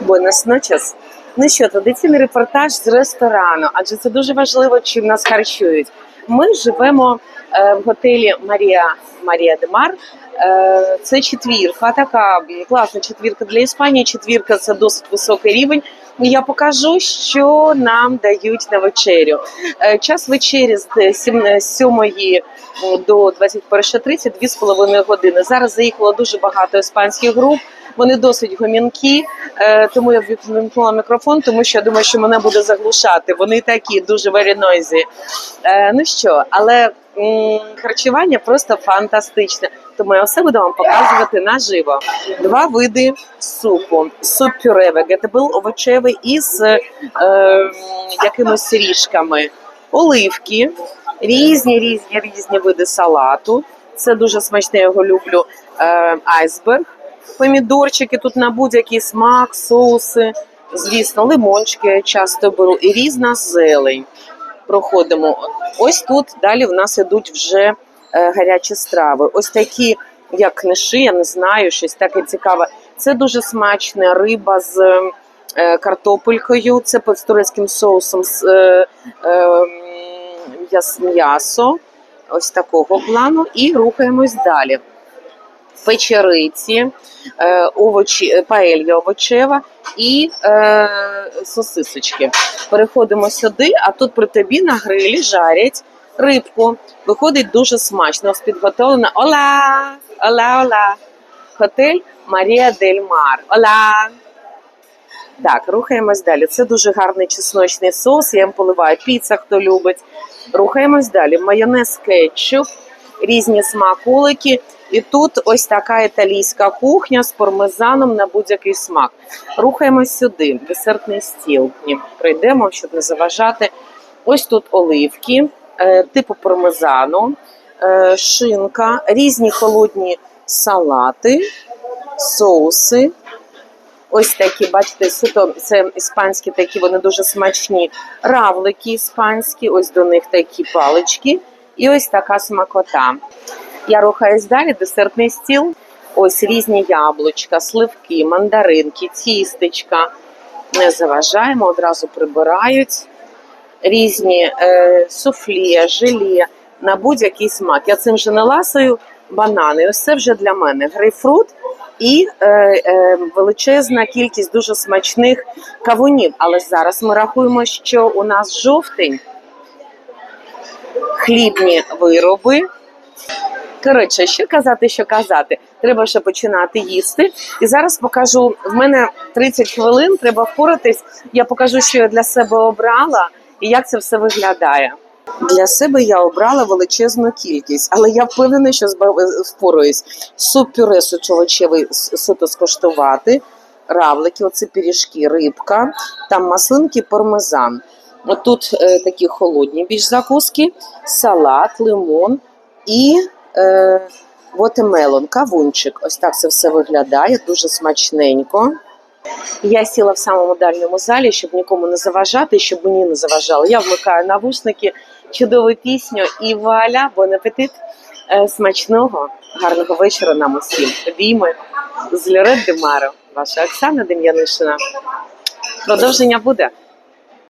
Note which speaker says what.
Speaker 1: Буенос ночес. Ну що, традиційний репортаж з ресторану, адже це дуже важливо, чим нас харчують. Ми живемо е, в готелі Марія Марія де Мар. Е, це четвірка, така класна четвірка для Іспанії. Четвірка це досить високий рівень. Я покажу, що нам дають на вечерю. Е, Час вечері з 7 з 7 до 21.30, 2,5 години. Зараз заїхало дуже багато іспанських груп. Вони досить гомінкі, е, тому я вімкнула мікрофон, тому що я думаю, що мене буде заглушати. Вони такі дуже very. Е, ну що, але харчування просто фантастичне. Тому я все буду вам показувати наживо. Два види супу: суп пюре вегетабл овочевий із е, якимось ріжками, оливки, різні різні різні види салату. Це дуже смачне, я його люблю. Е, айсберг помідорчики тут на будь-який смак, соуси, звісно, лимончики я часто беру і різна зелень. Проходимо. Ось тут далі в нас ідуть вже е, гарячі страви. Ось такі, як книши, я не знаю, щось таке цікаве. Це дуже смачна риба з е, картопелькою, це з турецьким соусом з е, е, м'ясо. Ось такого плану. І рухаємось далі печериці, е, овочі, е, паелья овочева і е, сосисочки. Переходимо сюди, а тут при тобі на грилі жарять рибку. Виходить дуже смачно, ось підготовлена. Ола! Ола, ола! Готель Марія Дель Мар. Ола! Так, рухаємось далі. Це дуже гарний чесночний соус. Я їм поливаю піца, хто любить. Рухаємось далі. Майонез кетчуп, різні смаколики. І тут ось така італійська кухня з пармезаном на будь-який смак. Рухаємось сюди, десертний стіл. Ні, пройдемо, щоб не заважати. Ось тут оливки, е, типу пармезану, е, шинка, різні холодні салати, соуси. Ось такі, бачите, суто це іспанські такі, вони дуже смачні. Равлики іспанські, ось до них такі палички. І ось така смакота. Я рухаюсь далі, десертний стіл. Ось різні яблучка, сливки, мандаринки, тістечка. Не заважаємо, одразу прибирають. Різні е, суфлі, желе на будь-який смак. Я цим вже не ласую банани. Ось це вже для мене грейпфрут і е, е, величезна кількість дуже смачних кавунів. Але зараз ми рахуємо, що у нас жовтень, хлібні вироби. Коротше, що казати, що казати. Треба вже починати їсти. І зараз покажу. В мене 30 хвилин, треба впоратись. Я покажу, що я для себе обрала і як це все виглядає. Для себе я обрала величезну кількість, але я впевнена, що впораюсь. Суп пюре сучовичевий суто скоштувати, равлики, оце пиріжки, рибка, там маслинки, пармезан. Отут е, такі холодні більш закуски, салат, лимон і вотемелон, кавунчик. Ось так це все виглядає, дуже смачненько. Я сіла в самому дальньому залі, щоб нікому не заважати, щоб мені не заважало. Я вмикаю навушники, чудову пісню і вуаля, бон апетит. Е, Смачного, гарного вечора нам усім. Обійми з Льорет Демаро, ваша Оксана Дем'янишина. Продовження буде.